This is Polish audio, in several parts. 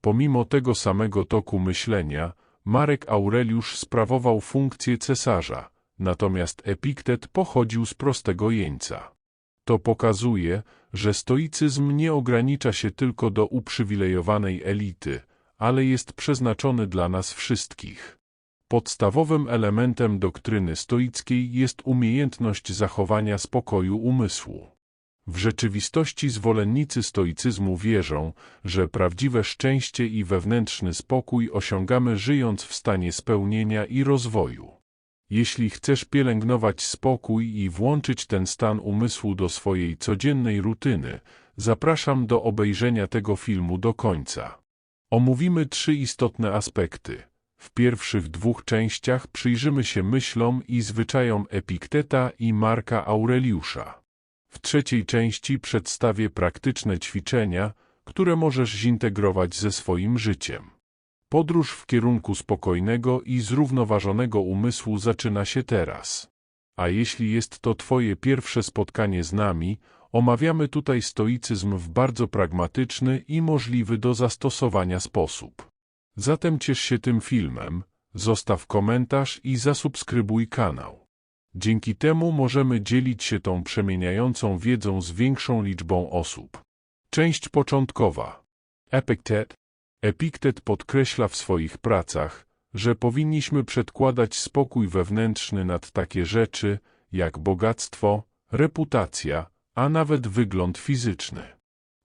Pomimo tego samego toku myślenia, Marek Aureliusz sprawował funkcję cesarza, natomiast Epiktet pochodził z prostego jeńca. To pokazuje, że stoicyzm nie ogranicza się tylko do uprzywilejowanej elity, ale jest przeznaczony dla nas wszystkich. Podstawowym elementem doktryny stoickiej jest umiejętność zachowania spokoju umysłu. W rzeczywistości zwolennicy stoicyzmu wierzą, że prawdziwe szczęście i wewnętrzny spokój osiągamy żyjąc w stanie spełnienia i rozwoju. Jeśli chcesz pielęgnować spokój i włączyć ten stan umysłu do swojej codziennej rutyny, zapraszam do obejrzenia tego filmu do końca. Omówimy trzy istotne aspekty. W pierwszych dwóch częściach przyjrzymy się myślom i zwyczajom Epikteta i Marka Aureliusza. W trzeciej części przedstawię praktyczne ćwiczenia, które możesz zintegrować ze swoim życiem. Podróż w kierunku spokojnego i zrównoważonego umysłu zaczyna się teraz. A jeśli jest to Twoje pierwsze spotkanie z nami, omawiamy tutaj stoicyzm w bardzo pragmatyczny i możliwy do zastosowania sposób. Zatem ciesz się tym filmem, zostaw komentarz i zasubskrybuj kanał. Dzięki temu możemy dzielić się tą przemieniającą wiedzą z większą liczbą osób. Część początkowa. Epictet. Epiktet podkreśla w swoich pracach, że powinniśmy przedkładać spokój wewnętrzny nad takie rzeczy, jak bogactwo, reputacja, a nawet wygląd fizyczny.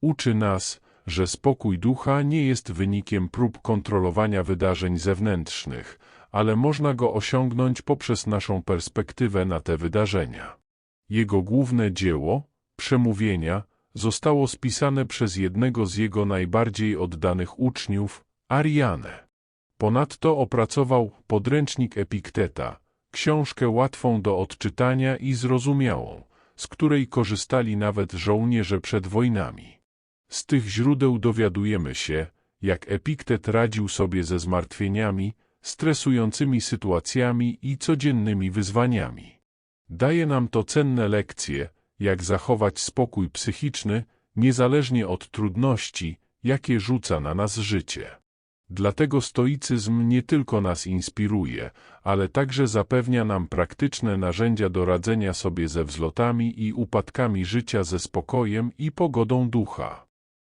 Uczy nas, że spokój ducha nie jest wynikiem prób kontrolowania wydarzeń zewnętrznych, ale można go osiągnąć poprzez naszą perspektywę na te wydarzenia. Jego główne dzieło, przemówienia, zostało spisane przez jednego z jego najbardziej oddanych uczniów, Arianę. Ponadto opracował podręcznik Epikteta, książkę łatwą do odczytania i zrozumiałą, z której korzystali nawet żołnierze przed wojnami. Z tych źródeł dowiadujemy się, jak Epiktet radził sobie ze zmartwieniami, stresującymi sytuacjami i codziennymi wyzwaniami. Daje nam to cenne lekcje, jak zachować spokój psychiczny, niezależnie od trudności, jakie rzuca na nas życie. Dlatego stoicyzm nie tylko nas inspiruje, ale także zapewnia nam praktyczne narzędzia do radzenia sobie ze wzlotami i upadkami życia ze spokojem i pogodą ducha.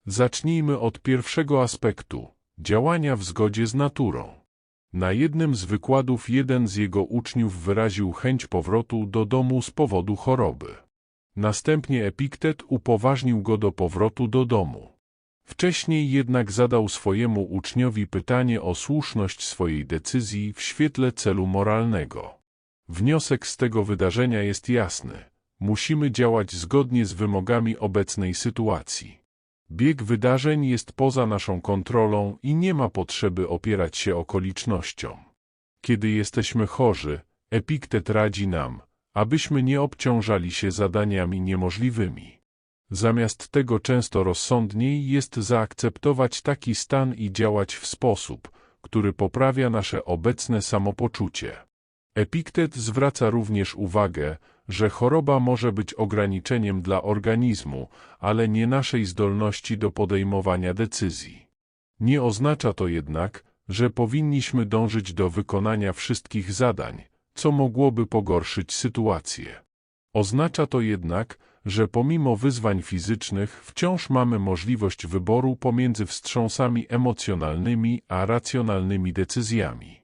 Zacznijmy od pierwszego aspektu działania w zgodzie z naturą. Na jednym z wykładów jeden z jego uczniów wyraził chęć powrotu do domu z powodu choroby. Następnie Epiktet upoważnił go do powrotu do domu. Wcześniej jednak zadał swojemu uczniowi pytanie o słuszność swojej decyzji w świetle celu moralnego. Wniosek z tego wydarzenia jest jasny. Musimy działać zgodnie z wymogami obecnej sytuacji. Bieg wydarzeń jest poza naszą kontrolą i nie ma potrzeby opierać się okolicznościom. Kiedy jesteśmy chorzy, Epiktet radzi nam, abyśmy nie obciążali się zadaniami niemożliwymi. Zamiast tego często rozsądniej jest zaakceptować taki stan i działać w sposób, który poprawia nasze obecne samopoczucie. Epiktet zwraca również uwagę, że choroba może być ograniczeniem dla organizmu, ale nie naszej zdolności do podejmowania decyzji. Nie oznacza to jednak, że powinniśmy dążyć do wykonania wszystkich zadań, co mogłoby pogorszyć sytuację. Oznacza to jednak, że pomimo wyzwań fizycznych wciąż mamy możliwość wyboru pomiędzy wstrząsami emocjonalnymi a racjonalnymi decyzjami.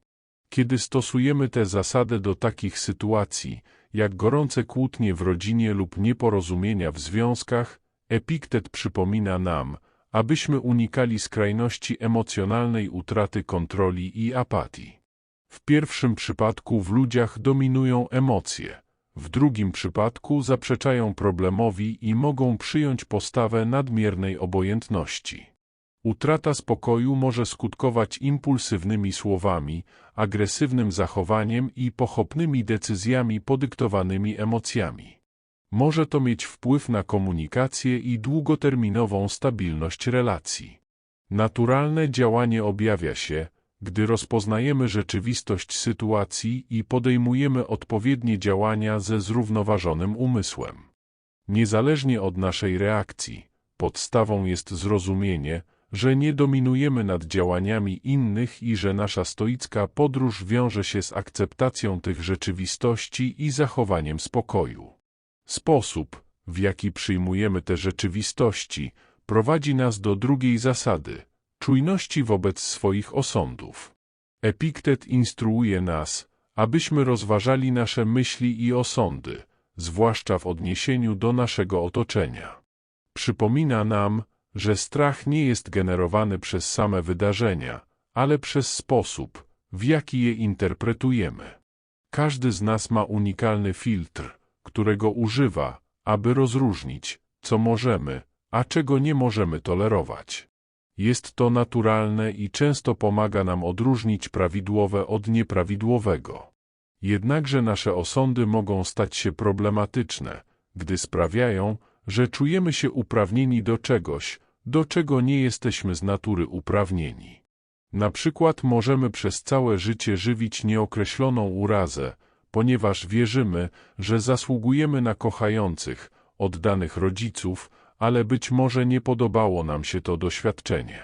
Kiedy stosujemy tę zasadę do takich sytuacji, jak gorące kłótnie w rodzinie lub nieporozumienia w związkach, Epiktet przypomina nam, abyśmy unikali skrajności emocjonalnej utraty kontroli i apatii. W pierwszym przypadku w ludziach dominują emocje, w drugim przypadku zaprzeczają problemowi i mogą przyjąć postawę nadmiernej obojętności. Utrata spokoju może skutkować impulsywnymi słowami, agresywnym zachowaniem i pochopnymi decyzjami podyktowanymi emocjami. Może to mieć wpływ na komunikację i długoterminową stabilność relacji. Naturalne działanie objawia się, gdy rozpoznajemy rzeczywistość sytuacji i podejmujemy odpowiednie działania ze zrównoważonym umysłem. Niezależnie od naszej reakcji, podstawą jest zrozumienie, że nie dominujemy nad działaniami innych i że nasza stoicka podróż wiąże się z akceptacją tych rzeczywistości i zachowaniem spokoju. Sposób, w jaki przyjmujemy te rzeczywistości, prowadzi nas do drugiej zasady czujności wobec swoich osądów. Epiktet instruuje nas, abyśmy rozważali nasze myśli i osądy, zwłaszcza w odniesieniu do naszego otoczenia. Przypomina nam, że strach nie jest generowany przez same wydarzenia, ale przez sposób, w jaki je interpretujemy. Każdy z nas ma unikalny filtr, którego używa, aby rozróżnić, co możemy, a czego nie możemy tolerować. Jest to naturalne i często pomaga nam odróżnić prawidłowe od nieprawidłowego. Jednakże nasze osądy mogą stać się problematyczne, gdy sprawiają, że czujemy się uprawnieni do czegoś, do czego nie jesteśmy z natury uprawnieni. Na przykład możemy przez całe życie żywić nieokreśloną urazę, ponieważ wierzymy, że zasługujemy na kochających, oddanych rodziców, ale być może nie podobało nam się to doświadczenie.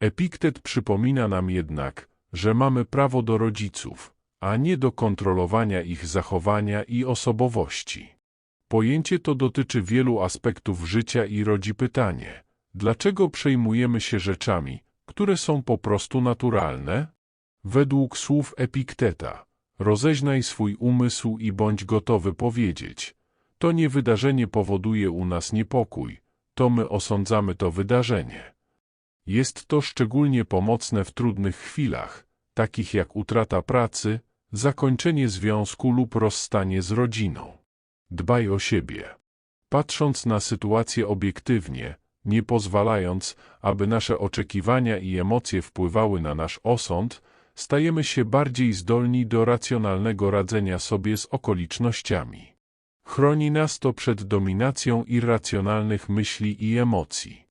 Epiktet przypomina nam jednak, że mamy prawo do rodziców, a nie do kontrolowania ich zachowania i osobowości. Pojęcie to dotyczy wielu aspektów życia i rodzi pytanie, dlaczego przejmujemy się rzeczami, które są po prostu naturalne? Według słów Epikteta, rozeznaj swój umysł i bądź gotowy powiedzieć, to nie wydarzenie powoduje u nas niepokój, to my osądzamy to wydarzenie. Jest to szczególnie pomocne w trudnych chwilach, takich jak utrata pracy, zakończenie związku lub rozstanie z rodziną. Dbaj o siebie. Patrząc na sytuację obiektywnie, nie pozwalając, aby nasze oczekiwania i emocje wpływały na nasz osąd, stajemy się bardziej zdolni do racjonalnego radzenia sobie z okolicznościami. Chroni nas to przed dominacją irracjonalnych myśli i emocji.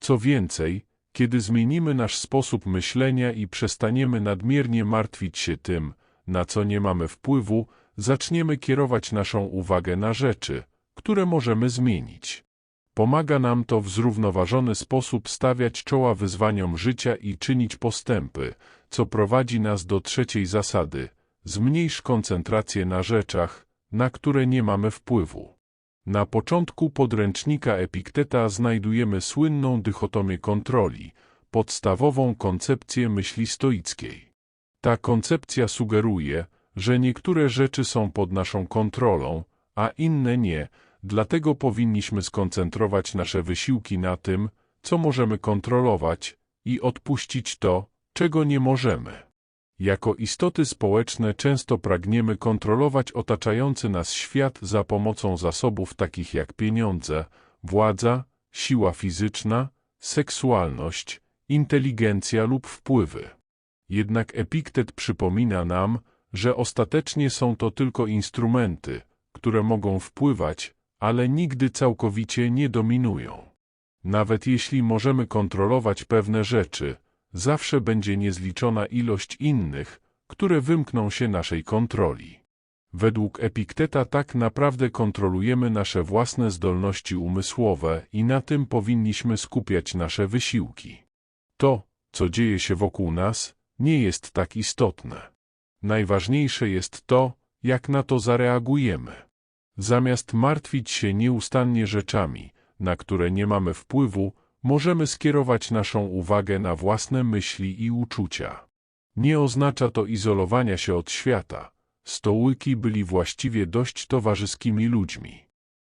Co więcej, kiedy zmienimy nasz sposób myślenia i przestaniemy nadmiernie martwić się tym, na co nie mamy wpływu, zaczniemy kierować naszą uwagę na rzeczy, które możemy zmienić. Pomaga nam to w zrównoważony sposób stawiać czoła wyzwaniom życia i czynić postępy, co prowadzi nas do trzeciej zasady. Zmniejsz koncentrację na rzeczach, na które nie mamy wpływu. Na początku podręcznika Epikteta znajdujemy słynną dychotomię kontroli, podstawową koncepcję myśli stoickiej. Ta koncepcja sugeruje, że niektóre rzeczy są pod naszą kontrolą, a inne nie, dlatego powinniśmy skoncentrować nasze wysiłki na tym, co możemy kontrolować i odpuścić to, czego nie możemy. Jako istoty społeczne często pragniemy kontrolować otaczający nas świat za pomocą zasobów takich jak pieniądze, władza, siła fizyczna, seksualność, inteligencja lub wpływy. Jednak Epiktet przypomina nam, że ostatecznie są to tylko instrumenty, które mogą wpływać, ale nigdy całkowicie nie dominują. Nawet jeśli możemy kontrolować pewne rzeczy, zawsze będzie niezliczona ilość innych, które wymkną się naszej kontroli. Według Epikteta tak naprawdę kontrolujemy nasze własne zdolności umysłowe i na tym powinniśmy skupiać nasze wysiłki. To, co dzieje się wokół nas, nie jest tak istotne. Najważniejsze jest to, jak na to zareagujemy. Zamiast martwić się nieustannie rzeczami, na które nie mamy wpływu, możemy skierować naszą uwagę na własne myśli i uczucia. Nie oznacza to izolowania się od świata. Stołyki byli właściwie dość towarzyskimi ludźmi.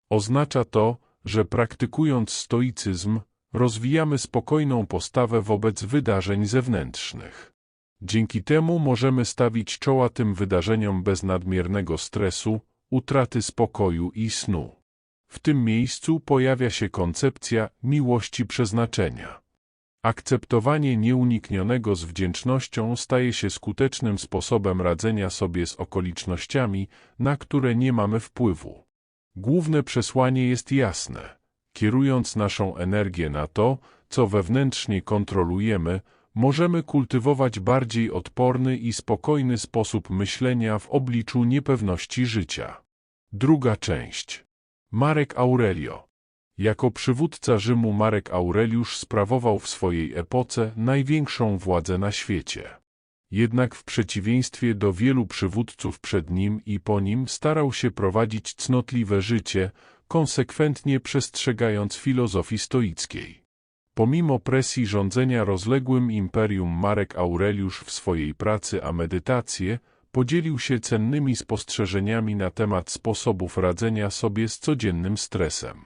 Oznacza to, że praktykując stoicyzm, rozwijamy spokojną postawę wobec wydarzeń zewnętrznych. Dzięki temu możemy stawić czoła tym wydarzeniom bez nadmiernego stresu, utraty spokoju i snu. W tym miejscu pojawia się koncepcja miłości przeznaczenia. Akceptowanie nieuniknionego z wdzięcznością staje się skutecznym sposobem radzenia sobie z okolicznościami, na które nie mamy wpływu. Główne przesłanie jest jasne. Kierując naszą energię na to, co wewnętrznie kontrolujemy, możemy kultywować bardziej odporny i spokojny sposób myślenia w obliczu niepewności życia. Druga część. Marek Aurelio. Jako przywódca Rzymu Marek Aureliusz sprawował w swojej epoce największą władzę na świecie. Jednak w przeciwieństwie do wielu przywódców przed nim i po nim starał się prowadzić cnotliwe życie, konsekwentnie przestrzegając filozofii stoickiej. Pomimo presji rządzenia rozległym imperium Marek Aureliusz w swojej pracy a medytację podzielił się cennymi spostrzeżeniami na temat sposobów radzenia sobie z codziennym stresem.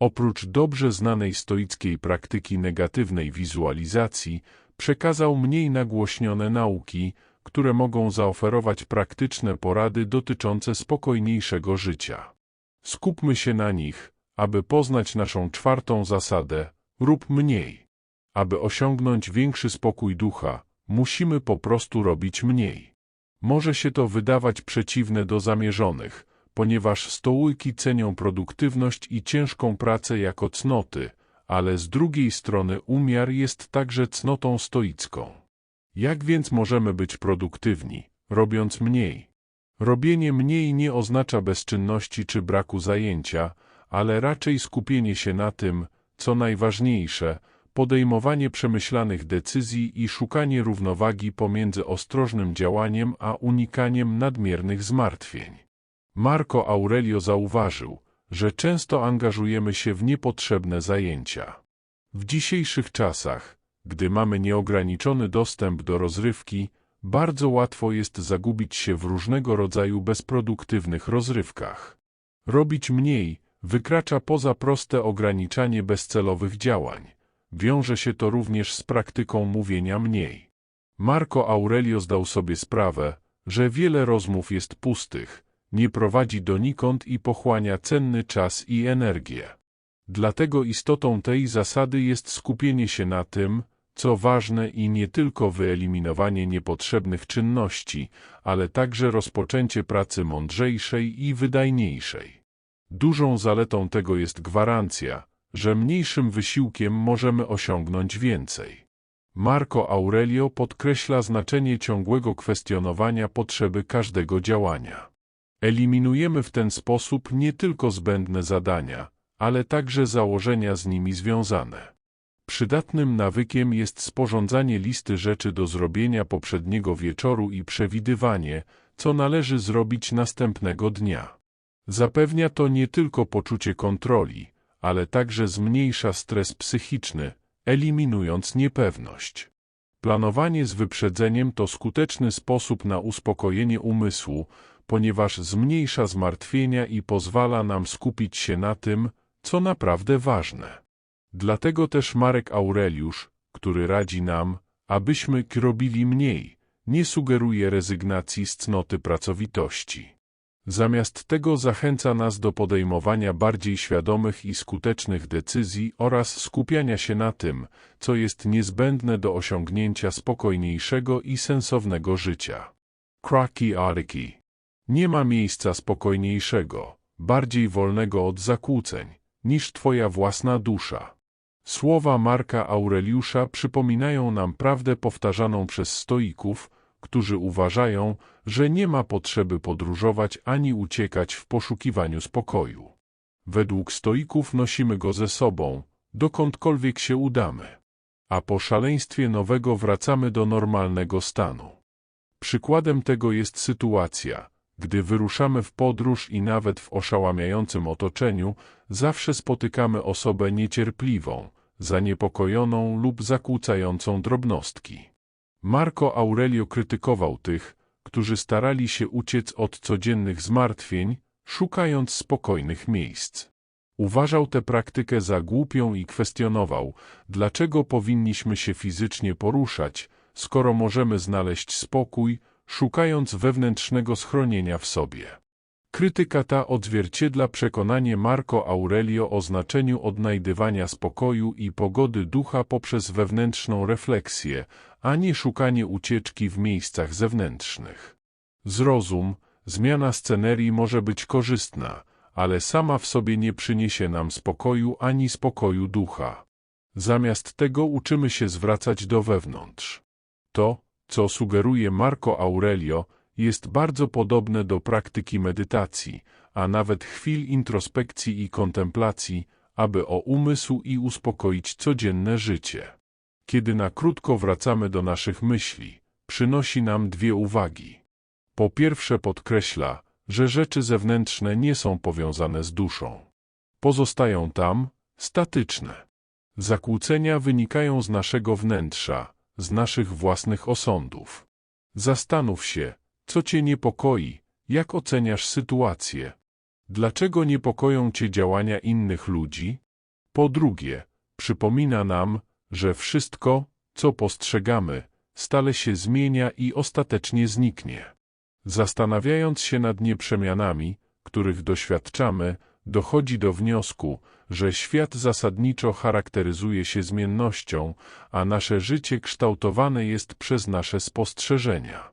Oprócz dobrze znanej stoickiej praktyki negatywnej wizualizacji, przekazał mniej nagłośnione nauki, które mogą zaoferować praktyczne porady dotyczące spokojniejszego życia. Skupmy się na nich, aby poznać naszą czwartą zasadę – rób mniej. Aby osiągnąć większy spokój ducha, musimy po prostu robić mniej. Może się to wydawać przeciwne do zamierzonych, ponieważ stołyki cenią produktywność i ciężką pracę jako cnoty, ale z drugiej strony umiar jest także cnotą stoicką. Jak więc możemy być produktywni, robiąc mniej? Robienie mniej nie oznacza bezczynności czy braku zajęcia, ale raczej skupienie się na tym, co najważniejsze, podejmowanie przemyślanych decyzji i szukanie równowagi pomiędzy ostrożnym działaniem a unikaniem nadmiernych zmartwień. Marco Aurelio zauważył, że często angażujemy się w niepotrzebne zajęcia. W dzisiejszych czasach, gdy mamy nieograniczony dostęp do rozrywki, bardzo łatwo jest zagubić się w różnego rodzaju bezproduktywnych rozrywkach. Robić mniej wykracza poza proste ograniczanie bezcelowych działań. Wiąże się to również z praktyką mówienia mniej. Marco Aurelio zdał sobie sprawę, że wiele rozmów jest pustych, nie prowadzi donikąd i pochłania cenny czas i energię. Dlatego istotą tej zasady jest skupienie się na tym, co ważne i nie tylko wyeliminowanie niepotrzebnych czynności, ale także rozpoczęcie pracy mądrzejszej i wydajniejszej. Dużą zaletą tego jest gwarancja, że mniejszym wysiłkiem możemy osiągnąć więcej. Marco Aurelio podkreśla znaczenie ciągłego kwestionowania potrzeby każdego działania. Eliminujemy w ten sposób nie tylko zbędne zadania, ale także założenia z nimi związane. Przydatnym nawykiem jest sporządzanie listy rzeczy do zrobienia poprzedniego wieczoru i przewidywanie, co należy zrobić następnego dnia. Zapewnia to nie tylko poczucie kontroli, ale także zmniejsza stres psychiczny, eliminując niepewność. Planowanie z wyprzedzeniem to skuteczny sposób na uspokojenie umysłu, ponieważ zmniejsza zmartwienia i pozwala nam skupić się na tym, co naprawdę ważne. Dlatego też Marek Aureliusz, który radzi nam, abyśmy robili mniej, nie sugeruje rezygnacji z cnoty pracowitości. Zamiast tego zachęca nas do podejmowania bardziej świadomych i skutecznych decyzji oraz skupiania się na tym, co jest niezbędne do osiągnięcia spokojniejszego i sensownego życia. Kraki Aryki Nie ma miejsca spokojniejszego, bardziej wolnego od zakłóceń, niż Twoja własna dusza. Słowa Marka Aureliusza przypominają nam prawdę powtarzaną przez stoików, którzy uważają, że nie ma potrzeby podróżować ani uciekać w poszukiwaniu spokoju. Według stoików nosimy go ze sobą, dokądkolwiek się udamy. A po szaleństwie nowego wracamy do normalnego stanu. Przykładem tego jest sytuacja, gdy wyruszamy w podróż i nawet w oszałamiającym otoczeniu, zawsze spotykamy osobę niecierpliwą, zaniepokojoną lub zakłócającą drobnostki. Marco Aurelio krytykował tych, którzy starali się uciec od codziennych zmartwień, szukając spokojnych miejsc. Uważał tę praktykę za głupią i kwestionował, dlaczego powinniśmy się fizycznie poruszać, skoro możemy znaleźć spokój, szukając wewnętrznego schronienia w sobie. Krytyka ta odzwierciedla przekonanie Marco Aurelio o znaczeniu odnajdywania spokoju i pogody ducha poprzez wewnętrzną refleksję, a nie szukanie ucieczki w miejscach zewnętrznych. Zrozum, zmiana scenerii może być korzystna, ale sama w sobie nie przyniesie nam spokoju ani spokoju ducha. Zamiast tego uczymy się zwracać do wewnątrz. To, co sugeruje Marco Aurelio, jest bardzo podobne do praktyki medytacji, a nawet chwil introspekcji i kontemplacji, aby o umysł i uspokoić codzienne życie. Kiedy na krótko wracamy do naszych myśli, przynosi nam dwie uwagi. Po pierwsze podkreśla, że rzeczy zewnętrzne nie są powiązane z duszą. Pozostają tam, statyczne. Zakłócenia wynikają z naszego wnętrza, z naszych własnych osądów. Zastanów się, co cię niepokoi, jak oceniasz sytuację. Dlaczego niepokoją cię działania innych ludzi? Po drugie, przypomina nam, że wszystko, co postrzegamy, stale się zmienia i ostatecznie zniknie. Zastanawiając się nad nieprzemianami, których doświadczamy, dochodzi do wniosku, że świat zasadniczo charakteryzuje się zmiennością, a nasze życie kształtowane jest przez nasze spostrzeżenia.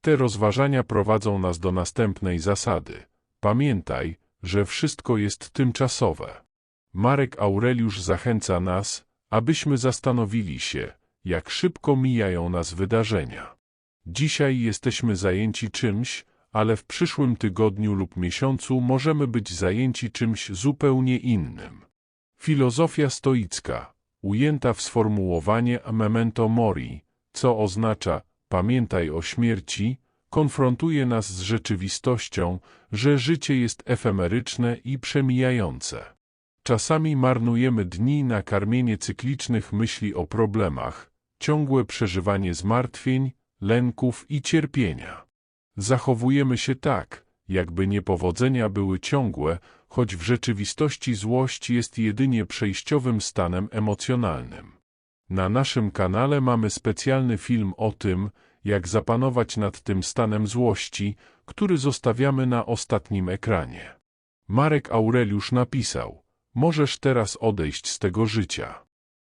Te rozważania prowadzą nas do następnej zasady. Pamiętaj, że wszystko jest tymczasowe. Marek Aureliusz zachęca nas, abyśmy zastanowili się, jak szybko mijają nas wydarzenia. Dzisiaj jesteśmy zajęci czymś, ale w przyszłym tygodniu lub miesiącu możemy być zajęci czymś zupełnie innym. Filozofia stoicka, ujęta w sformułowanie memento mori, co oznacza pamiętaj o śmierci, konfrontuje nas z rzeczywistością, że życie jest efemeryczne i przemijające. Czasami marnujemy dni na karmienie cyklicznych myśli o problemach, ciągłe przeżywanie zmartwień, lęków i cierpienia. Zachowujemy się tak, jakby niepowodzenia były ciągłe, choć w rzeczywistości złość jest jedynie przejściowym stanem emocjonalnym. Na naszym kanale mamy specjalny film o tym, jak zapanować nad tym stanem złości, który zostawiamy na ostatnim ekranie. Marek Aureliusz napisał, możesz teraz odejść z tego życia.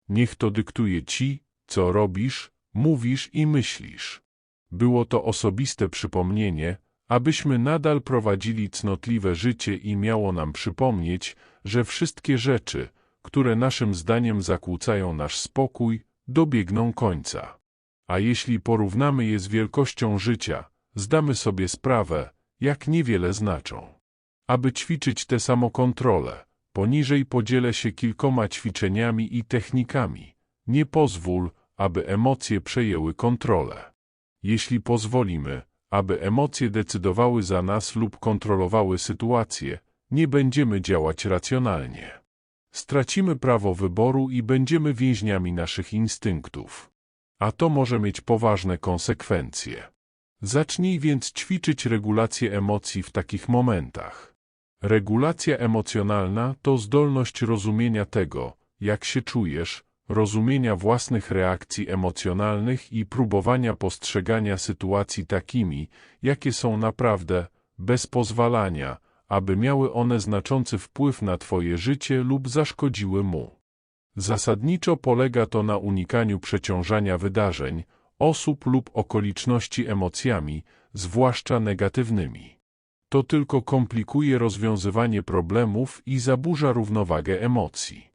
Niech to dyktuje ci, co robisz, mówisz i myślisz. Było to osobiste przypomnienie, abyśmy nadal prowadzili cnotliwe życie i miało nam przypomnieć, że wszystkie rzeczy, które naszym zdaniem zakłócają nasz spokój, dobiegną końca. A jeśli porównamy je z wielkością życia, zdamy sobie sprawę, jak niewiele znaczą. Aby ćwiczyć tę samokontrolę, poniżej podzielę się kilkoma ćwiczeniami i technikami. Nie pozwól, aby emocje przejęły kontrolę. Jeśli pozwolimy, aby emocje decydowały za nas lub kontrolowały sytuację, nie będziemy działać racjonalnie. Stracimy prawo wyboru i będziemy więźniami naszych instynktów. A to może mieć poważne konsekwencje. Zacznij więc ćwiczyć regulację emocji w takich momentach. Regulacja emocjonalna to zdolność rozumienia tego, jak się czujesz, rozumienia własnych reakcji emocjonalnych i próbowania postrzegania sytuacji takimi, jakie są naprawdę, bez pozwalania, aby miały one znaczący wpływ na Twoje życie lub zaszkodziły mu. Zasadniczo polega to na unikaniu przeciążania wydarzeń, osób lub okoliczności emocjami, zwłaszcza negatywnymi. To tylko komplikuje rozwiązywanie problemów i zaburza równowagę emocji.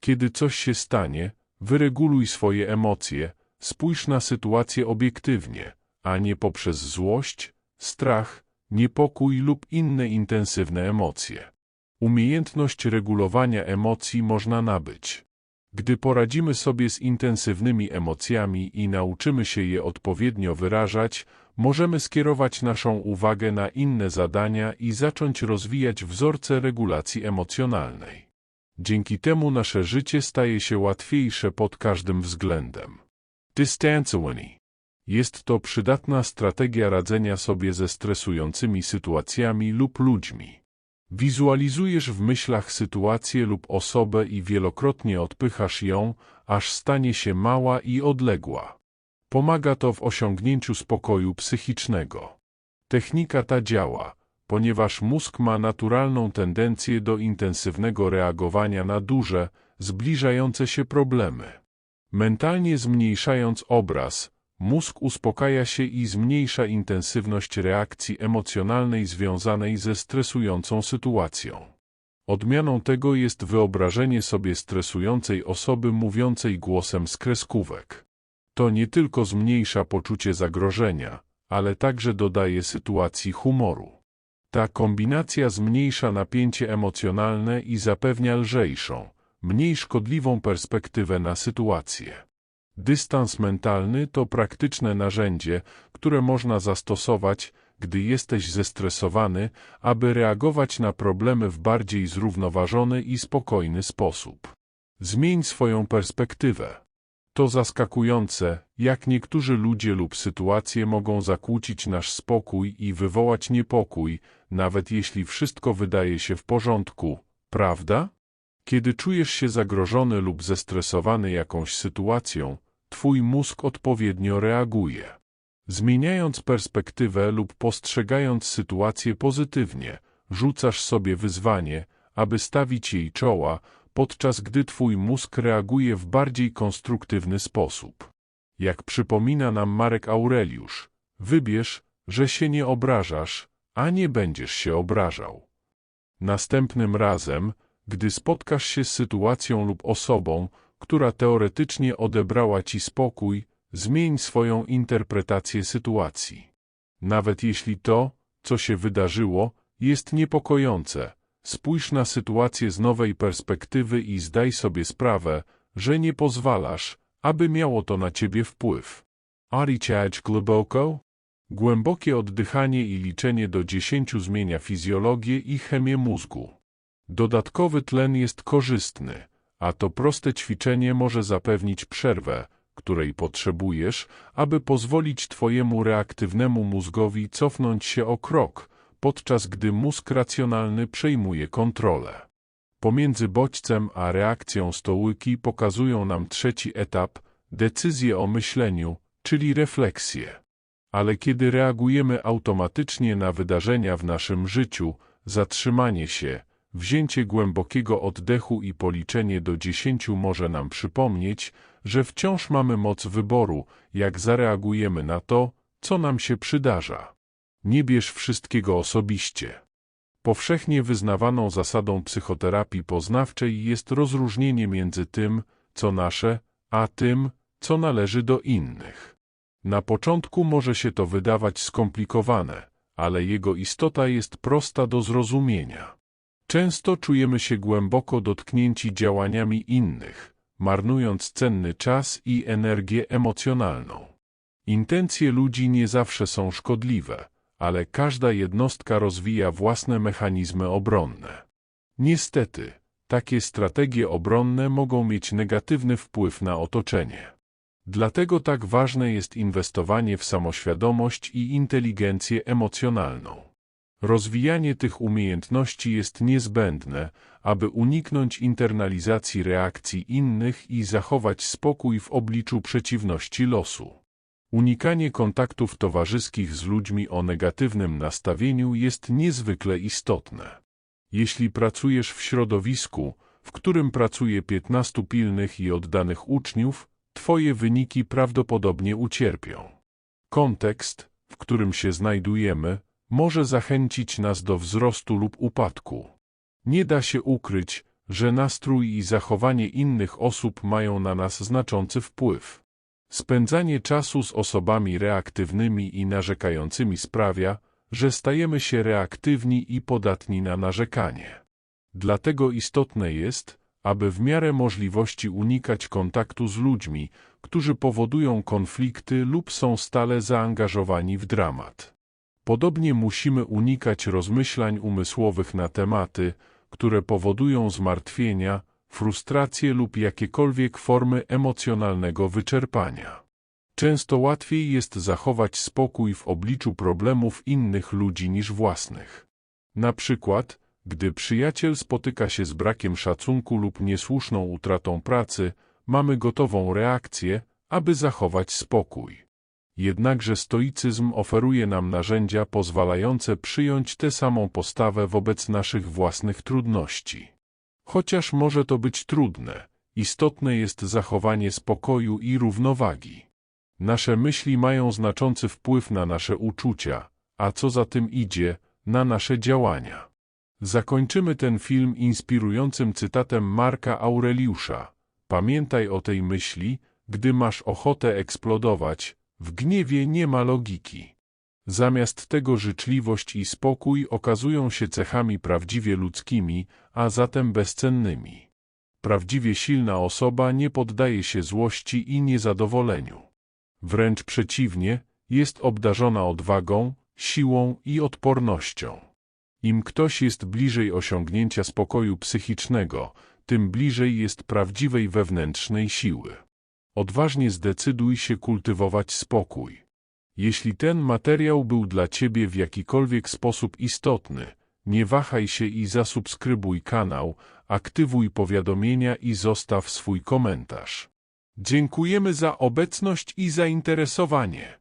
Kiedy coś się stanie, wyreguluj swoje emocje, spójrz na sytuację obiektywnie, a nie poprzez złość, strach, niepokój lub inne intensywne emocje. Umiejętność regulowania emocji można nabyć. Gdy poradzimy sobie z intensywnymi emocjami i nauczymy się je odpowiednio wyrażać, możemy skierować naszą uwagę na inne zadania i zacząć rozwijać wzorce regulacji emocjonalnej. Dzięki temu nasze życie staje się łatwiejsze pod każdym względem. Distancowanie. Jest to przydatna strategia radzenia sobie ze stresującymi sytuacjami lub ludźmi. Wizualizujesz w myślach sytuację lub osobę i wielokrotnie odpychasz ją, aż stanie się mała i odległa. Pomaga to w osiągnięciu spokoju psychicznego. Technika ta działa, ponieważ mózg ma naturalną tendencję do intensywnego reagowania na duże, zbliżające się problemy. Mentalnie zmniejszając obraz, mózg uspokaja się i zmniejsza intensywność reakcji emocjonalnej związanej ze stresującą sytuacją. Odmianą tego jest wyobrażenie sobie stresującej osoby mówiącej głosem z kreskówek. To nie tylko zmniejsza poczucie zagrożenia, ale także dodaje sytuacji humoru. Ta kombinacja zmniejsza napięcie emocjonalne i zapewnia lżejszą, mniej szkodliwą perspektywę na sytuację. Dystans mentalny to praktyczne narzędzie, które można zastosować, gdy jesteś zestresowany, aby reagować na problemy w bardziej zrównoważony i spokojny sposób. Zmień swoją perspektywę. To zaskakujące, jak niektórzy ludzie lub sytuacje mogą zakłócić nasz spokój i wywołać niepokój, nawet jeśli wszystko wydaje się w porządku, prawda? Kiedy czujesz się zagrożony lub zestresowany jakąś sytuacją, twój mózg odpowiednio reaguje. Zmieniając perspektywę lub postrzegając sytuację pozytywnie, rzucasz sobie wyzwanie, aby stawić jej czoła, podczas gdy twój mózg reaguje w bardziej konstruktywny sposób. Jak przypomina nam Marek Aureliusz, wybierz, że się nie obrażasz, a nie będziesz się obrażał. Następnym razem, gdy spotkasz się z sytuacją lub osobą, która teoretycznie odebrała ci spokój, zmień swoją interpretację sytuacji. Nawet jeśli to, co się wydarzyło, jest niepokojące, spójrz na sytuację z nowej perspektywy i zdaj sobie sprawę, że nie pozwalasz, aby miało to na ciebie wpływ. Oddychać głęboko? Głębokie oddychanie i liczenie do dziesięciu zmienia fizjologię i chemię mózgu. Dodatkowy tlen jest korzystny, a to proste ćwiczenie może zapewnić przerwę, której potrzebujesz, aby pozwolić Twojemu reaktywnemu mózgowi cofnąć się o krok, podczas gdy mózg racjonalny przejmuje kontrolę. Pomiędzy bodźcem a reakcją stołyki pokazują nam trzeci etap, decyzję o myśleniu, czyli refleksję. Ale kiedy reagujemy automatycznie na wydarzenia w naszym życiu, zatrzymanie się, wzięcie głębokiego oddechu i policzenie do dziesięciu może nam przypomnieć, że wciąż mamy moc wyboru, jak zareagujemy na to, co nam się przydarza. Nie bierz wszystkiego osobiście. Powszechnie wyznawaną zasadą psychoterapii poznawczej jest rozróżnienie między tym, co nasze, a tym, co należy do innych. Na początku może się to wydawać skomplikowane, ale jego istota jest prosta do zrozumienia. Często czujemy się głęboko dotknięci działaniami innych, marnując cenny czas i energię emocjonalną. Intencje ludzi nie zawsze są szkodliwe, ale każda jednostka rozwija własne mechanizmy obronne. Niestety, takie strategie obronne mogą mieć negatywny wpływ na otoczenie. Dlatego tak ważne jest inwestowanie w samoświadomość i inteligencję emocjonalną. Rozwijanie tych umiejętności jest niezbędne, aby uniknąć internalizacji reakcji innych i zachować spokój w obliczu przeciwności losu. Unikanie kontaktów towarzyskich z ludźmi o negatywnym nastawieniu jest niezwykle istotne. Jeśli pracujesz w środowisku, w którym pracuje 15 pilnych i oddanych uczniów, Twoje wyniki prawdopodobnie ucierpią. Kontekst, w którym się znajdujemy, może zachęcić nas do wzrostu lub upadku. Nie da się ukryć, że nastrój i zachowanie innych osób mają na nas znaczący wpływ. Spędzanie czasu z osobami reaktywnymi i narzekającymi sprawia, że stajemy się reaktywni i podatni na narzekanie. Dlatego istotne jest, aby w miarę możliwości unikać kontaktu z ludźmi, którzy powodują konflikty lub są stale zaangażowani w dramat. Podobnie musimy unikać rozmyślań umysłowych na tematy, które powodują zmartwienia, frustrację lub jakiekolwiek formy emocjonalnego wyczerpania. Często łatwiej jest zachować spokój w obliczu problemów innych ludzi niż własnych. Na przykład, gdy przyjaciel spotyka się z brakiem szacunku lub niesłuszną utratą pracy, mamy gotową reakcję, aby zachować spokój. Jednakże stoicyzm oferuje nam narzędzia pozwalające przyjąć tę samą postawę wobec naszych własnych trudności. Chociaż może to być trudne, istotne jest zachowanie spokoju i równowagi. Nasze myśli mają znaczący wpływ na nasze uczucia, a co za tym idzie, na nasze działania. Zakończymy ten film inspirującym cytatem Marka Aureliusza. Pamiętaj o tej myśli, gdy masz ochotę eksplodować, w gniewie nie ma logiki. Zamiast tego życzliwość i spokój okazują się cechami prawdziwie ludzkimi, a zatem bezcennymi. Prawdziwie silna osoba nie poddaje się złości i niezadowoleniu. Wręcz przeciwnie, jest obdarzona odwagą, siłą i odpornością. Im ktoś jest bliżej osiągnięcia spokoju psychicznego, tym bliżej jest prawdziwej wewnętrznej siły. Odważnie zdecyduj się kultywować spokój. Jeśli ten materiał był dla Ciebie w jakikolwiek sposób istotny, nie wahaj się i zasubskrybuj kanał, aktywuj powiadomienia i zostaw swój komentarz. Dziękujemy za obecność i zainteresowanie.